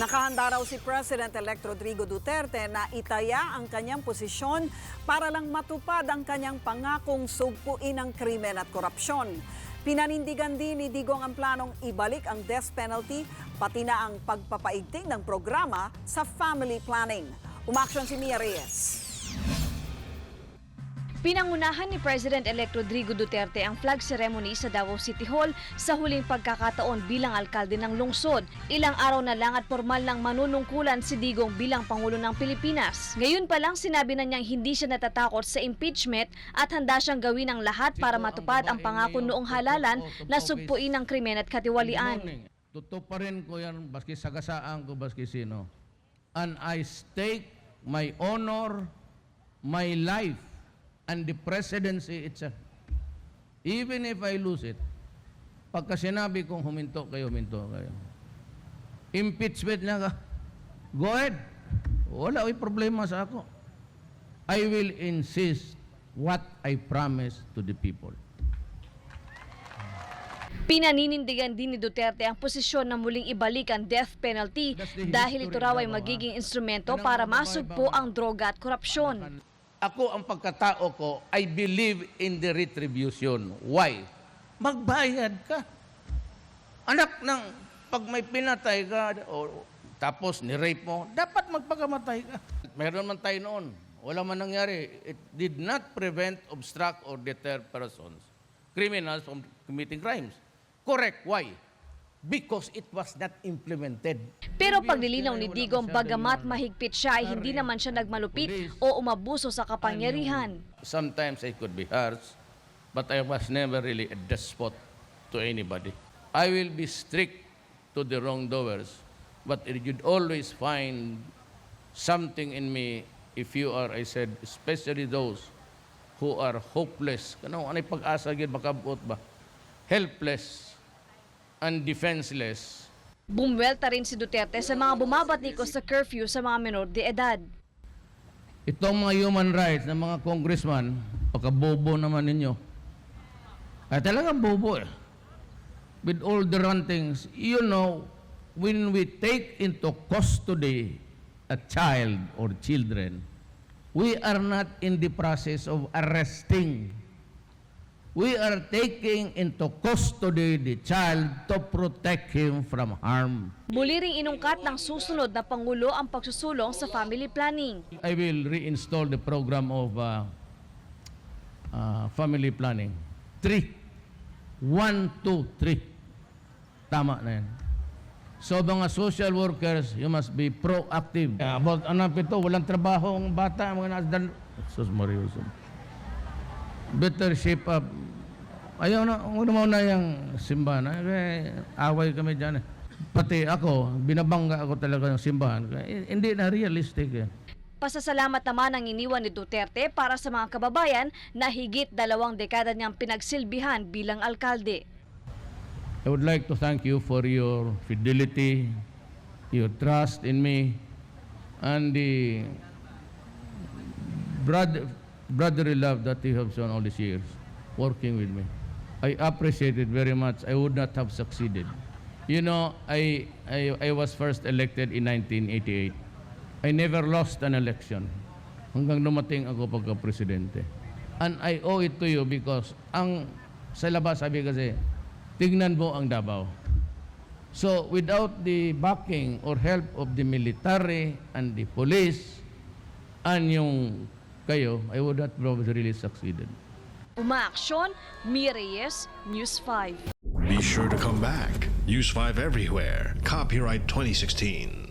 Nakahanda raw si President-elect Rodrigo Duterte na itaya ang kanyang posisyon para lang matupad ang kanyang pangakong sugpuin ang krimen at korupsyon. Pinanindigan din ni Digong ang planong ibalik ang death penalty pati na ang pagpapaigting ng programa sa family planning. Umaksyon si Mia Reyes. Pinangunahan ni President-elect Rodrigo Duterte ang flag ceremony sa Davao City Hall sa huling pagkakataon bilang alkalde ng lungsod. Ilang araw na lang at formal nang manunungkulan si Digong bilang Pangulo ng Pilipinas. Ngayon pa lang sinabi na niyang hindi siya natatakot sa impeachment at handa siyang gawin ang lahat para matupad ang pangako noong halalan na sugpuin ang krimen at katiwalian. Tutuparin ko yan, baski sagasaan ko, baski sino. And I stake my honor, my life, and the presidency itself. Even if I lose it, pagka sinabi kong huminto kayo, huminto kayo. Impeachment na ka. Go ahead. Wala ay problema sa ako. I will insist what I promise to the people. Pinaninindigan din ni Duterte ang posisyon na muling ibalik ang death penalty dahil ito raw ay magiging instrumento para masugpo ang droga at korupsyon. Ako ang pagkatao ko, I believe in the retribution. Why? Magbayad ka. Anak ng, pag may pinatay ka, o, tapos ni-rape mo, dapat magpakamatay ka. Meron man tayo noon. Wala man nangyari. It did not prevent, obstruct, or deter persons, criminals from committing crimes. Correct. Why? Because it was not implemented. Pero paglilinaw ni Digong bagamat mahigpit siya ay hindi naman siya nagmalupit o umabuso sa kapangyarihan. Sometimes I could be harsh, but I was never really a despot to anybody. I will be strict to the wrongdoers, but you'd always find something in me if you are, I said, especially those who are hopeless. Ano, ano yung pag-asa gid makabot ba? Helpless and defenseless. Bumwelta rin si Duterte sa mga bumabatikos sa curfew sa mga menor de edad. Itong mga human rights ng mga congressman, pagkabobo naman ninyo. Ay talagang bobo eh. With all the rantings, you know, when we take into custody a child or children, we are not in the process of arresting. We are taking into custody the child to protect him from harm. Muli ring inungkat ng susunod na Pangulo ang pagsusulong sa family planning. I will reinstall the program of uh, uh, family planning. Three. One, two, three. Tama na yan. So mga social workers, you must be proactive. Yeah, about ano ito, walang trabaho ang bata, mga nasdan. Sus Marioso. Better shape up. Ayaw na, una mo na yung simbahan. Eh, away kami dyan eh. Pati ako, binabangga ako talaga ng simbahan. Eh, Hindi na realistic eh. Pasasalamat naman ang iniwan ni Duterte para sa mga kababayan na higit dalawang dekada niyang pinagsilbihan bilang alkalde. I would like to thank you for your fidelity, your trust in me, and the brother, brotherly love that you have shown all these years working with me. I appreciate it very much. I would not have succeeded. You know, I, I, I was first elected in 1988. I never lost an election hanggang dumating ako pagka-presidente. And I owe it to you because ang sa labas sabi kasi, tignan mo ang Davao. So without the backing or help of the military and the police and yung kayo, I would not probably really succeeded. Umaaksyon, Mi Reyes, News 5. Be sure to come back. News 5 everywhere. Copyright 2016.